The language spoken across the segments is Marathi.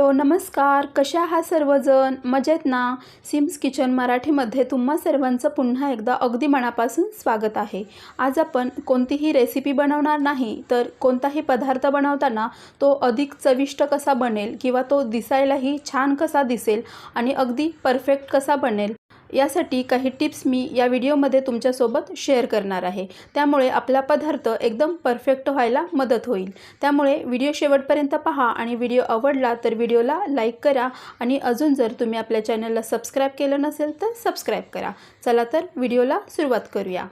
हॅलो नमस्कार. कशा हा सर्वजण? मजेत ना? सिम्स किचन मराठीमध्ये तुम्हा सर्वांचं पुन्हा एकदा अगदी मनापासून स्वागत आहे. आज आपण कोणतीही रेसिपी बनवणार नाही तर कोणताही पदार्थ बनवताना तो अधिक चविष्ट कसा बनेल किंवा तो दिसायलाही छान कसा दिसेल आणि अगदी परफेक्ट कसा बनेल यासाठी काही टिप्स मी या व्हिडिओमध्ये तुमच्यासोबत शेअर करणार आहे. त्यामुळे आपला पदार्थ एकदम परफेक्ट व्हायला मदत होईल. त्यामुळे व्हिडिओ शेवटपर्यंत पहा आणि व्हिडिओ आवडला तर व्हिडिओला लाईक करा आणि अजून जर तुम्ही आपल्या चॅनलला सबस्क्राईब केलं नसेल तर सबस्क्राईब करा. चला तर व्हिडिओला सुरुवात करूया.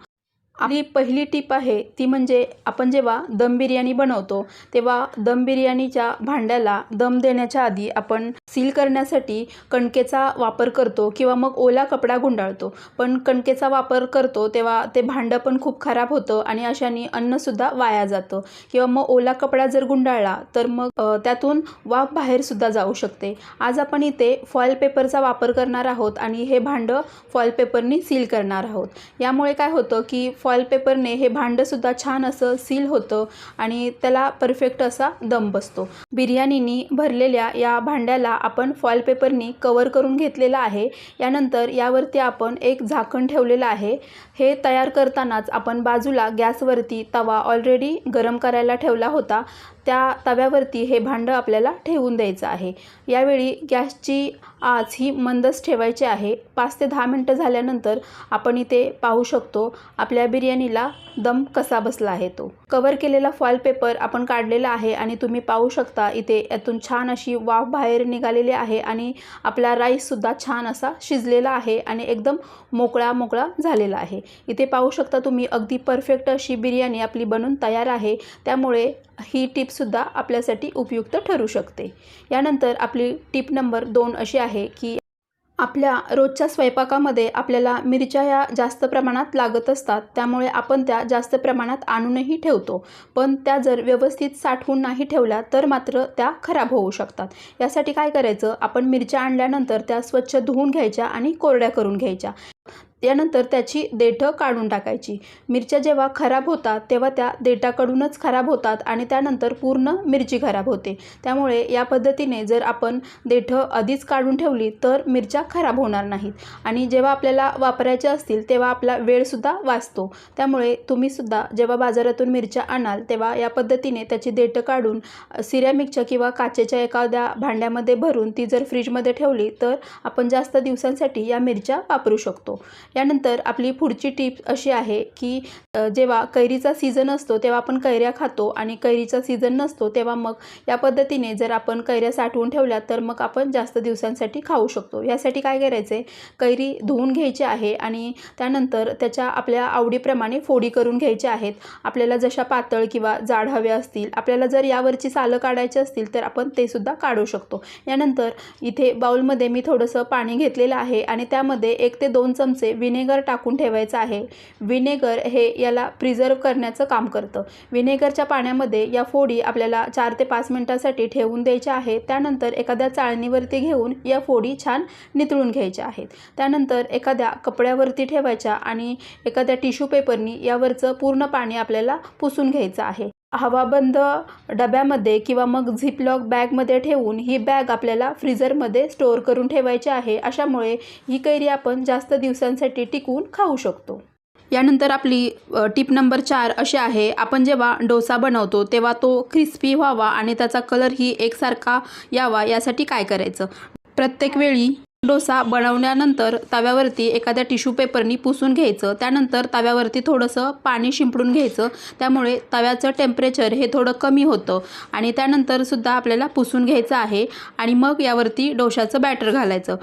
आपली पहिली टीप आहे ती म्हणजे आपण जेव्हा दम बिर्याणी बनवतो तेव्हा दम बिर्याणीच्या भांड्याला दम देण्याच्या आधी आपण सील करण्यासाठी कणकेचा वापर करतो किंवा मग ओला कपडा गुंडाळतो. पण कणकेचा वापर करतो तेव्हा ते भांडं पण खूप खराब होतं आणि अशाने अन्नसुद्धा वाया जातं. किंवा मग ओला कपडा जर गुंडाळला तर मग त्यातून वाफ बाहेरसुद्धा जाऊ शकते. आज आपण इथे फॉईल पेपरचा वापर करणार आहोत आणि हे भांडं फॉईल पेपरनी सील करणार आहोत. यामुळे काय होतं की फॉईल पेपरने हे भांडंसुद्धा छान असं सील होतं आणि त्याला परफेक्ट असा दम बसतो. बिर्याणीनी भरलेल्या या भांड्याला आपण फॉईल पेपरनी कवर करून घेतलेला आहे. यानंतर यावरती आपण एक झाकण ठेवलेलं आहे. हे तयार करतानाच आपण बाजूला गॅसवरती तवा ऑलरेडी गरम करायला ठेवला होता. त्या तव्यावरती हे भांडं आपल्याला ठेवून द्यायचं आहे. यावेळी गॅसची आच ही मंदच ठेवायची आहे. पाच ते दहा मिनटं झाल्यानंतर आपण इथे पाहू शकतो आपल्या बिर्याणीला दम कसा बसला आहे तो. कवर केलेला फॉईल पेपर आपण काढलेला आहे आणि तुम्ही पाहू शकता इथे यातून छान अशी वाफ बाहेर निघालेली आहे आणि आपला राईससुद्धा छान असा शिजलेला आहे आणि एकदम मोकळा मोकळा झालेला आहे. इथे पाहू शकता तुम्ही अगदी परफेक्ट अशी बिर्याणी आपली बनून तयार आहे. त्यामुळे ही टिपसुद्धा आपल्यासाठी उपयुक्त ठरू शकते. यानंतर आपली टिप नंबर दोन अशी आहे की आपल्या रोजच्या स्वयंपाकामध्ये आपल्याला मिरच्या या जास्त प्रमाणात लागत असतात त्यामुळे आपण त्या जास्त प्रमाणात आणूनही ठेवतो. पण त्या जर व्यवस्थित साठवून नाही ठेवल्या तर मात्र त्या खराब होऊ शकतात. यासाठी काय करायचं? आपण मिरच्या आणल्यानंतर त्या स्वच्छ धुवून घ्यायच्या आणि कोरड्या करून घ्यायच्या. त्यानंतर त्याची देठं काढून टाकायची. मिरच्या जेव्हा खराब होतात तेव्हा त्या देठाकडूनच खराब होतात आणि त्यानंतर पूर्ण मिरची खराब होते. त्यामुळे या पद्धतीने जर आपण देठं आधीच काढून ठेवली तर मिरच्या खराब होणार नाहीत. आणि जेव्हा आपल्याला वापरायच्या असतील तेव्हा आपला वेळसुद्धा वाचतो. त्यामुळे तुम्हीसुद्धा जेव्हा बाजारातून मिरच्या आणाल तेव्हा या पद्धतीने त्याची देठं काढून सिरॅमिकच्या किंवा काचेच्या एखाद्या भांड्यामध्ये भरून ती जर फ्रीजमध्ये ठेवली तर आपण जास्त दिवसांसाठी या मिरच्या वापरू शकतो. यानंतर आपली पुढची टिप अशी आहे की जेव्हा कैरीचा सीझन असतो तेव्हा आपण कैऱ्या खातो आणि कैरीचा सीझन नसतो तेव्हा मग या पद्धतीने जर आपण कैऱ्या साठवून ठेवल्या तर मग आपण जास्त दिवसांसाठी खाऊ शकतो. यासाठी काय करायचं आहे कैरी धुवून घ्यायची आहे आणि त्यानंतर त्याच्या आपल्या आवडीप्रमाणे फोडी करून घ्यायच्या आहेत. आपल्याला जशा पातळ किंवा जाड हव्या असतील आपल्याला जर यावरची सालं काढायची असतील तर आपण ते सुद्धा काढू शकतो. यानंतर इथे बाउलमध्ये मी थोडंसं पाणी घेतलेलं आहे आणि त्यामध्ये एक ते दोन चमचे विनेगर टाकून ठेवायचं आहे. विनेगर हे याला प्रिझर्व करण्याचं काम करतं. विनेगरच्या पाण्यामध्ये या फोडी आपल्याला चार ते पाच मिनटासाठी ठेवून द्यायच्या आहेत. त्यानंतर एखाद्या चाळणीवरती घेऊन या फोडी छान नितळून घ्यायच्या आहेत. त्यानंतर एखाद्या कपड्यावरती ठेवायच्या आणि एखाद्या टिश्यू पेपरनी यावरचं पूर्ण पाणी आपल्याला पुसून घ्यायचं आहे. हवाबंद डब्यामध्ये किंवा मग झिपलॉक बॅगमध्ये ठेवून ही बॅग आपल्याला फ्रीजरमध्ये स्टोअर करून ठेवायची आहे. अशामुळे ही कैरी आपण जास्त दिवसांसाठी टिकवून खाऊ शकतो. यानंतर आपली टिप नंबर चार अशी आहे. आपण जेव्हा डोसा बनवतो तेव्हा तो क्रिस्पी व्हावा आणि त्याचा कलरही एकसारखा यावा यासाठी काय करायचं? प्रत्येक वेळी डोसा बनवल्यानंतर तव्यावरती एखाद्या टिश्यू पेपरनी पुसून घ्यायचं. त्यानंतर तव्यावरती थोडंसं पाणी शिंपडून घ्यायचं. त्यामुळे तव्याचं टेम्परेचर हे थोडं कमी होतं आणि त्यानंतर सुद्धा आपल्याला पुसून घ्यायचं आहे आणि मग यावरती डोशाचं बॅटर घालायचं.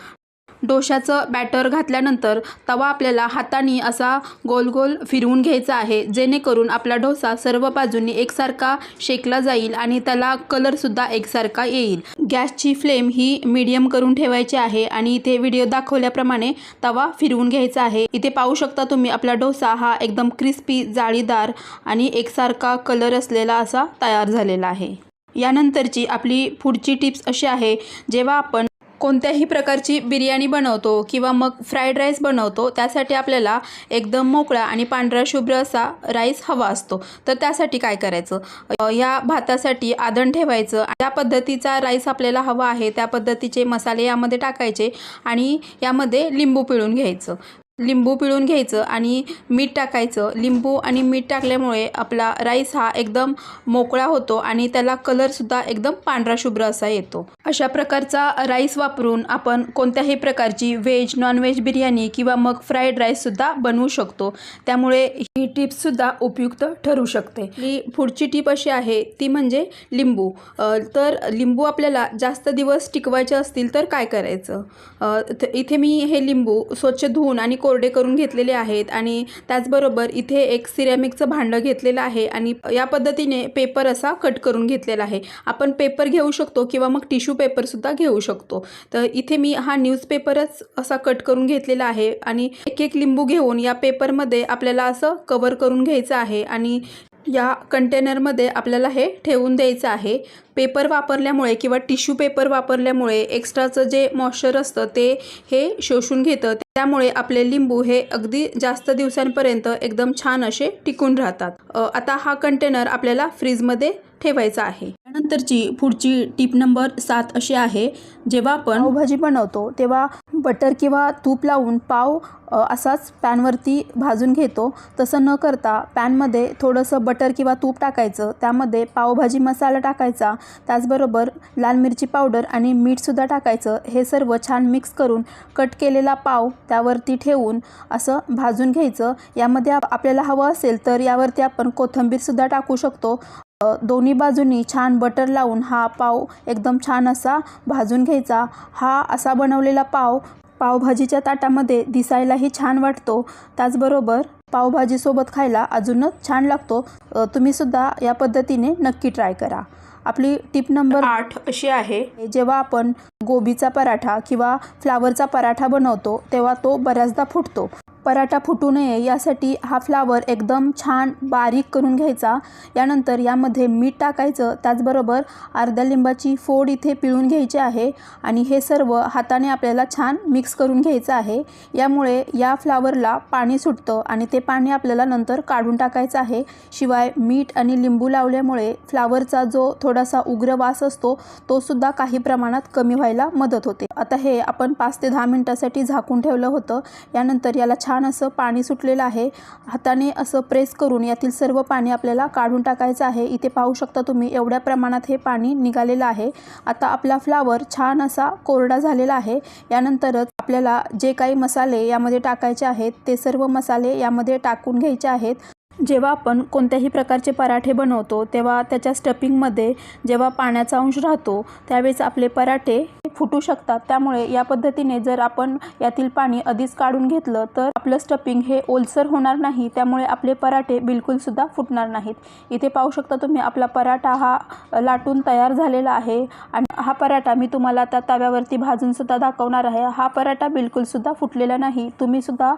डोशाचं बॅटर घातल्यानंतर तवा आपल्याला हाताने असा गोल गोल फिरवून घ्यायचा आहे. जेणेकरून आपला डोसा सर्व बाजूंनी एकसारखा शेकला जाईल आणि त्याला कलरसुद्धा एकसारखा येईल. गॅसची फ्लेम ही मीडियम करून ठेवायची आहे आणि इथे व्हिडिओ दाखवल्याप्रमाणे तवा फिरवून घ्यायचा आहे. इथे पाहू शकता तुम्ही आपला डोसा हा एकदम क्रिस्पी जाळीदार आणि एकसारखा कलर असलेला असा तयार झालेला आहे. यानंतरची आपली पुढची टिप्स अशी आहे जेव्हा आपण कोणत्याही प्रकारची बिर्याणी बनवतो किंवा मग फ्राईड राईस बनवतो त्यासाठी आपल्याला एकदम मोकळा आणि पांढरा शुभ्र असा राईस हवा असतो. तर त्यासाठी काय करायचं? या भातासाठी आदण ठेवायचं. त्या पद्धतीचा राईस आपल्याला हवा आहे त्या पद्धतीचे मसाले यामध्ये टाकायचे आणि यामध्ये लिंबू पिळून घ्यायचं. लिंबू पिळून घ्यायचं आणि मीठ टाकायचं. लिंबू आणि मीठ टाकल्यामुळे आपला राईस हा एकदम मोकळा होतो आणि त्याला कलरसुद्धा एकदम पांढरा शुभ्र असा येतो. अशा प्रकारचा राईस वापरून आपण कोणत्याही प्रकारची व्हेज नॉनव्हेज बिर्याणी किंवा मग फ्राईड राईससुद्धा बनवू शकतो. त्यामुळे ही टिप्ससुद्धा उपयुक्त ठरू शकते. ही पुढची टीप अशी आहे ती म्हणजे लिंबू. तर लिंबू आपल्याला जास्त दिवस टिकवायचे असतील तर काय करायचं? इथे मी हे लिंबू स्वच्छ धुवून आणि कोरडे करून घेतलेले आहेत आणि त्याचबरोबर इथे एक सिरॅमिकचं भांडं घेतलेलं आहे आणि या पद्धतीने पेपर असा कट करून घेतलेला आहे. आपण पेपर घेऊ शकतो किंवा मग टिश्यू पेपरसुद्धा घेऊ शकतो. तर इथे मी हा न्यूजपेपरच असा कट करून घेतलेला आहे आणि एक एक लिंबू घेऊन या पेपरमध्ये आपल्याला असं कवर करून घ्यायचं आहे आणि या कंटेनरमध्ये आपल्याला हे ठेवून द्यायचं आहे. पेपर वापरल्यामुळे किंवा टिश्यू पेपर वापरल्यामुळे एक्स्ट्राचं जे मॉइश्चर असतं ते हे शोषून घेतं. त्यामुळे आपले लिंबू हे अगदी जास्त दिवसांपर्यंत एकदम छान असे टिकून राहतात. आता हा कंटेनर आपल्याला फ्रीजमध्ये ठेवायचा आहे. त्यानंतरची पुढची टीप नंबर सात अशी आहे जेव्हा आपण भाजी बनवतो तेव्हा बटर किंवा तूप लावून पाव असाच पॅनवरती भाजून घेतो. तसं न करता पॅनमध्ये थोडंसं बटर किंवा तूप टाकायचं. त्यामध्ये पावभाजी मसाला टाकायचा. त्याचबरोबर लाल मिरची पावडर आणि मीठसुद्धा टाकायचं. हे सर्व छान मिक्स करून कट केलेला पाव त्यावरती ठेवून असं भाजून घ्यायचं. यामध्ये आप- आपल्याला हवं असेल तर यावरती आपण कोथिंबीरसुद्धा टाकू शकतो. दोन्ही बाजूनी छान बटर लावून हा पाव एकदम छान असा भाजून घ्यायचा. हा असा बनवलेला पाव पावभाजीच्या ताटामध्ये दिसायलाही छान वाटतो. त्याचबरोबर पावभाजीसोबत खायला अजूनच छान लागतो. अ, तुम्हीसुद्धा या पद्धतीने नक्की ट्राय करा. आपली टिप नंबर आठ अशी आहे. जेव्हा आपण गोबीचा पराठा किंवा फ्लावरचा पराठा बनवतो तेव्हा तो बऱ्याचदा फुटतो. पराठा फुटू नये यासाठी हा फ्लावर एकदम छान बारीक करून घ्यायचा. यानंतर यामध्ये मीठ टाकायचं. त्याचबरोबर अर्ध्या लिंबाची फोड इथे पिळून घ्यायची आहे आणि हे सर्व हाताने आपल्याला छान मिक्स करून घ्यायचं आहे. यामुळे या फ्लावरला पाणी सुटतं आणि ते पाणी आपल्याला नंतर काढून टाकायचं आहे. शिवाय मीठ आणि लिंबू लावल्यामुळे फ्लावरचा जो थोडासा उग्र वास असतो तो सुद्धा काही प्रमाणात कमी व्हायला मदत होते. आता हे आपण पाच ते दहा मिनटासाठी झाकून ठेवलं होतं. यानंतर याला छान असं पाणी सुटलेलं आहे. हाताने असं प्रेस करून यातील सर्व पाणी आपल्याला काढून टाकायचं आहे. इथे पाहू शकता तुम्ही एवढ्या प्रमाणात हे पाणी निघालेलं आहे. आता आपला फ्लावर छान असा कोरडा झालेला आहे. यानंतरच आपल्याला जे काही मसाले यामध्ये टाकायचे आहेत ते सर्व मसाले यामध्ये टाकून घ्यायचे आहेत. जेव्हा आपण कोणत्याही प्रकारचे पराठे बनवतो तेव्हा त्याच्या स्टपिंगमध्ये जेव्हा पाण्याचा अंश राहतो त्यावेळेस आपले पराठे फुटू शकतात. त्यामुळे या पद्धतीने जर आपण यातील पाणी आधीच काढून घेतलं तर आपलं स्टपिंग हे ओलसर होणार नाही. त्यामुळे आपले पराठे बिलकुलसुद्धा फुटणार नाहीत. इथे पाहू शकता तुम्ही आपला पराठा हा लाटून तयार झालेला आहे. आणि हा पराठा मी तुम्हाला आता तव्यावरती भाजूनसुद्धा दाखवणार आहे. हा पराठा बिलकुलसुद्धा फुटलेला नाही. तुम्हीसुद्धा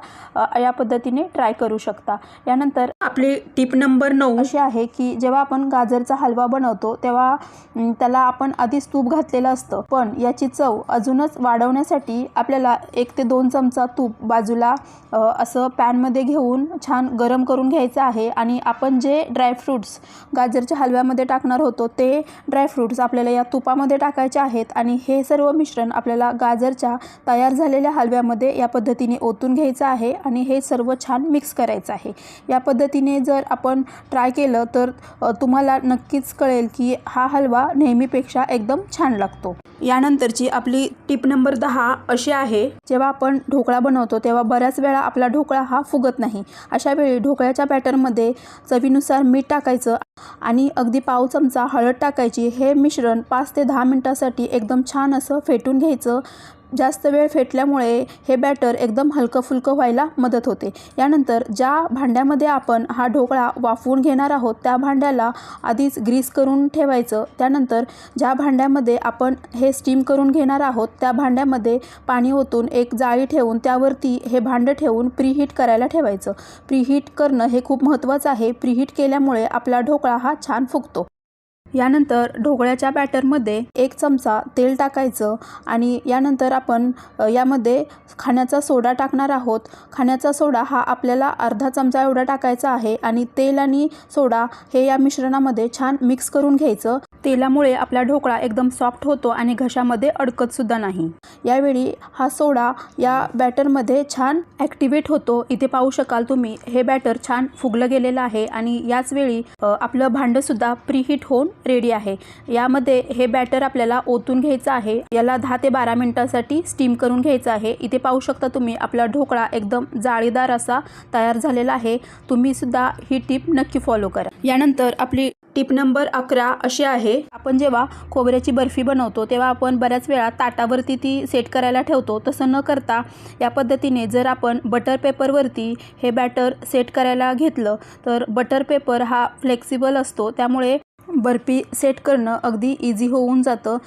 या पद्धतीने ट्राय करू शकता. यानंतर आपली टिप नंबर नऊ. अशी आहे की जेव्हा आपण गाजरचा हलवा बनवतो तेव्हा त्याला आपण आधीच तूप घातलेलं असतं. पण याची चव अजूनच वाढवण्यासाठी आपल्याला एक ते दोन चमचा तूप बाजूला असं पॅनमध्ये घेऊन छान गरम करून घ्यायचं आहे. आणि आपण जे ड्रायफ्रूट्स गाजरच्या हलव्यामध्ये टाकणार होतो ते ड्रायफ्रूट्स आपल्याला या तुपामध्ये टाकायचे आहेत. आणि हे सर्व मिश्रण आपल्याला गाजरच्या तयार झालेल्या हलव्यामध्ये या पद्धतीने ओतून घ्यायचं आहे. आणि हे सर्व छान मिक्स करायचं आहे. या पद्धतीने जर आपण ट्राय केलं तर तुम्हाला नक्कीच कळेल की हा हलवा नेहमीपेक्षा एकदम छान लागतो. यानंतरची आपली टिप नंबर दहा अशी आहे जेव्हा आपण ढोकळा बनवतो तेव्हा बऱ्याच वेळा आपला ढोकळा हा फुगत नाही. अशा वेळी ढोकळ्याच्या बॅटरमध्ये चवीनुसार मीठ टाकायचं आणि अगदी पाव चमचा हळद टाकायची. हे मिश्रण पाच ते दहा मिनटासाठी एकदम छान असं फेटून घ्यायचं. जास्त वेळ फेटल्यामुळे हे बॅटर एकदम हलकं फुलकं व्हायला मदत होते. यानंतर ज्या भांड्यामध्ये आपण हा ढोकळा वाफवून घेणार आहोत त्या भांड्याला आधीच ग्रीस करून ठेवायचं. त्यानंतर ज्या भांड्यामध्ये आपण हे स्टीम करून घेणार आहोत त्या भांड्यामध्ये पाणी ओतून एक जाळी ठेवून त्यावरती हे भांडं ठेवून प्रीहीट करायला ठेवायचं. प्रीहीट करणं हे खूप महत्त्वाचं आहे. प्रीहीट केल्यामुळे आपला ढोकळा हा छान फुगतो. यानंतर ढोकळ्याच्या बॅटरमध्ये एक चमचा तेल टाकायचं आणि यानंतर आपण यामध्ये खाण्याचा सोडा टाकणार आहोत. खाण्याचा सोडा हा आपल्याला अर्धा चमचा एवढा टाकायचा आहे आणि तेल आणि सोडा हे या मिश्रणामध्ये छान मिक्स करून घ्यायचं. तेलामुळे आपला ढोकळा एकदम सॉफ्ट होतो आणि घशामध्ये अडकतसुद्धा नाही. यावेळी हा सोडा या बॅटरमध्ये छान ॲक्टिवेट होतो. इथे पाहू शकाल तुम्ही हे बॅटर छान फुगलं गेलेलं आहे आणि याच वेळी आपलं भांडंसुद्धा प्रीहीट होऊन रेडी आहे. यामध्ये हे बॅटर आपल्याला ओतून घ्यायचं आहे. याला दहा ते बारा मिनटासाठी स्टीम करून घ्यायचं आहे. इथे पाहू शकता तुम्ही आपला ढोकळा एकदम जाळीदार असा तयार झालेला आहे. तुम्ही सुद्धा ही टीप नक्की फॉलो करा. यानंतर आपली टिप नंबर अकरा अशी आहे. आपण जेव्हा खोबऱ्याची बर्फी बनवतो तेव्हा आपण बऱ्याच वेळा ताटावरती ती सेट करायला ठेवतो. तसं न करता या पद्धतीने जर आपण बटर पेपरवरती हे बॅटर सेट करायला घेतलं तर बटर पेपर हा फ्लेक्सिबल असतो. त्यामुळे बर्फी सेट करणं अगदी इझी होऊन जातं.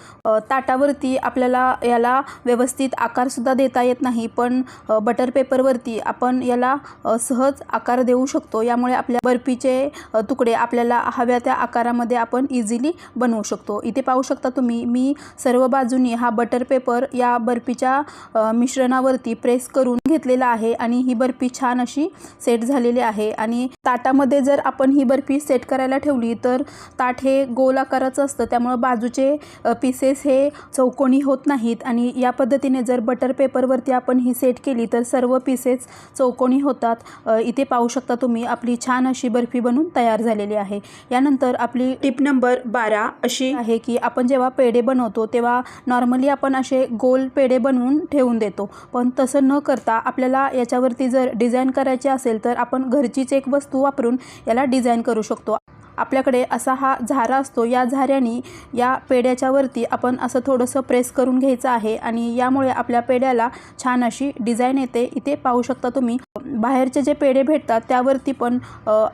ताटावरती आपल्याला याला व्यवस्थित आकारसुद्धा देता येत नाही पण बटर पेपरवरती आपण याला सहज आकार देऊ शकतो. यामुळे आपल्या बर्फीचे तुकडे आपल्याला हव्या त्या आकारामध्ये आपण इझिली बनवू शकतो. इथे पाहू शकता तुम्ही मी सर्व बाजूनी हा बटर पेपर या बर्फीच्या मिश्रणावरती प्रेस करून घेतलेला आहे आणि ही बर्फी छान अशी सेट झालेली आहे. आणि ताटामध्ये जर आपण ही बर्फी सेट करायला ठेवली तर ताट हे गोल आकाराचं असतं त्यामुळं बाजूचे पीसेस हे चौकोनी होत नाहीत. आणि या पद्धतीने जर बटर पेपरवरती आपण ही सेट केली तर सर्व पीसेस चौकोनी होतात. इथे पाहू शकता तुम्ही आपली छान अशी बर्फी बनून तयार झालेली आहे. यानंतर आपली टिप नंबर बारा अशी आहे की आपण जेव्हा पेढे बनवतो तेव्हा नॉर्मली आपण असे गोल पेढे बनवून ठेवून देतो. पण तसं न करता आपल्याला याच्यावरती जर डिझाईन करायचे असेल तर आपण घरचीच एक वस्तू वापरून याला डिझाईन करू शकतो. आपल्याकडे असा हा झारा असतो. या झाऱ्याने या पेड्याच्या वरती आपण असं थोडंसं प्रेस करून घ्यायचं आहे आणि यामुळे आपल्या पेड्याला छान अशी डिझाईन येते. इथे पाहू शकता तुम्ही. बाहेरचे जे पेढे भेटतात त्यावरती पण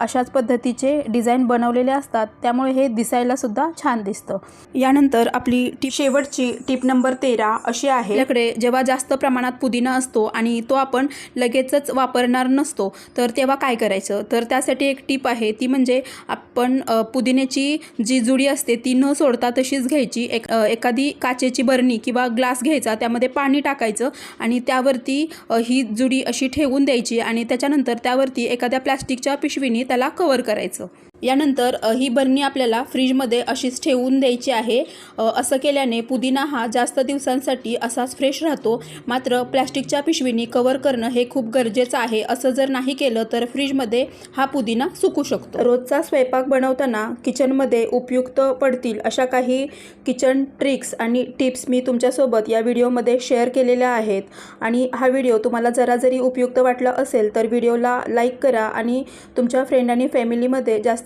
अशाच पद्धतीचे डिझाईन बनवलेले असतात. त्यामुळे हे दिसायला सुद्धा छान दिसतं. यानंतर आपली टिप शेवटची टिप नंबर तेरा अशी आहे. आपल्याकडे जेव्हा जास्त प्रमाणात पुदिना असतो आणि तो आपण लगेचच वापरणार नसतो तर तेव्हा काय करायचं? तर त्यासाठी एक टीप आहे. ती म्हणजे आपण पुदिन्याची जी जुडी असते ती न सोडता तशीच घ्यायची. एक एखादी काचेची बरणी किंवा ग्लास घ्यायचा त्यामध्ये पाणी टाकायचं आणि त्यावरती ही जुडी अशी ठेवून द्यायची आणि त्याच्यानंतर त्यावरती एखाद्या प्लॅस्टिकच्या पिशवीने त्याला कवर करायचं. यानंतर ही बरणी आपल्याला फ्रीजमध्ये अशीच ठेवून द्यायची आहे. असं केल्याने पुदिना हा जास्त दिवसांसाठी असाच फ्रेश राहतो. मात्र प्लॅस्टिकच्या पिशवीनी कवर करणं हे खूप गरजेचं आहे. असं जर नाही केलं तर फ्रीजमध्ये हा पुदिना सुकू शकतो. रोजचा स्वयंपाक बनवताना किचनमध्ये उपयुक्त पडतील अशा काही किचन ट्रिक्स आणि टिप्स मी तुमच्यासोबत या व्हिडिओमध्ये शेअर केलेल्या आहेत. आणि हा व्हिडिओ तुम्हाला जरा जरी उपयुक्त वाटला असेल तर व्हिडिओला लाईक करा आणि तुमच्या फ्रेंड आणि फॅमिलीमध्ये जास्त